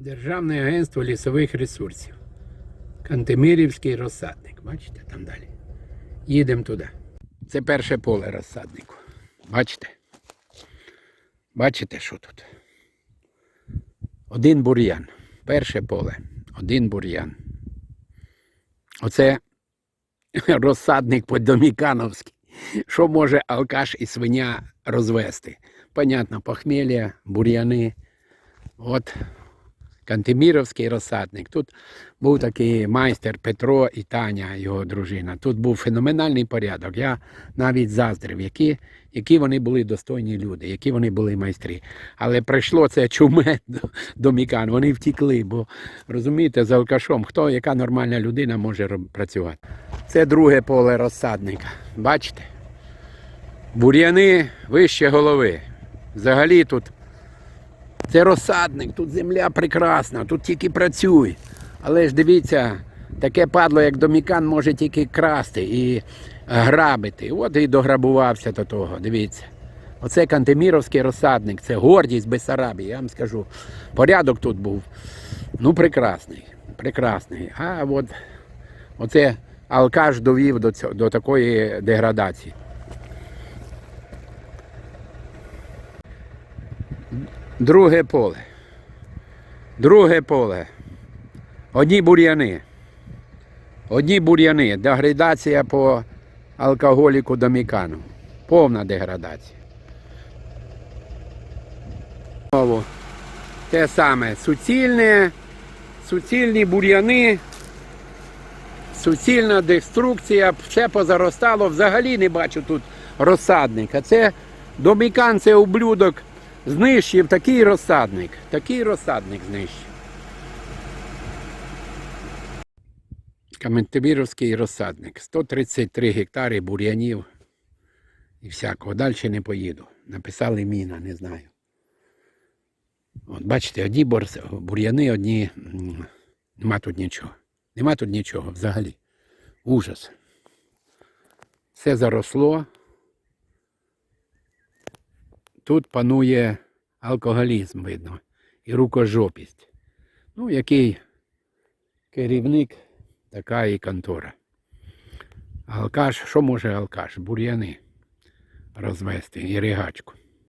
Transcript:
Державне агентство лісових ресурсів. Кантемирівський розсадник. Бачите, там далі. Їдемо туди. Це перше поле розсаднику. Бачите? Бачите, що тут? Один бур'ян. Перше поле. Один бур'ян. Оце розсадник по-домікановськи. Що може алкаш і свиня розвести? Понятно, похмілля, бур'яни. От Кантеміровський розсадник. Тут був такий майстер Петро і Таня, його дружина. Тут був феноменальний порядок. Я навіть заздрив, які, які вони були достойні люди, які вони були майстри. Але прийшло це чуме до, до Мікан. Вони втікли, бо розумієте, з алкашом, хто, яка нормальна людина може працювати. Це друге поле розсадника. Бачите? Бур'яни вище голови. Взагалі тут це розсадник, тут земля прекрасна, тут тільки працюй. Але ж дивіться, таке падло, як домікан, може тільки красти і грабити. От і дограбувався до того, дивіться. Оце Кантеміровський розсадник, це гордість Бессарабії, я вам скажу. Порядок тут був. Ну, прекрасний. Прекрасний. А от оце алкаш довів до, цього, до такої деградації. Друге поле. Друге поле. Одні бур'яни. Одні бур'яни. Деградація по алкоголіку домікану. Повна деградація. Знову те саме. Суцільне, суцільні бур'яни, суцільна деструкція, все позаростало. Взагалі не бачу тут розсадника. Це домікан, це ублюдок знищив такий розсадник. Такий розсадник знищив. Каментибіровський розсадник. 133 гектари бур'янів і всякого. Далі не поїду. Написали міна, не знаю. От бачите, одні бур'яни, одні. Нема тут нічого. Нема тут нічого взагалі. Ужас. Все заросло. Тут панує алкоголізм, видно, і рукожопість. Ну, який керівник, така і контора. Алкаш, що може алкаш? Бур'яни розвести і ригачку.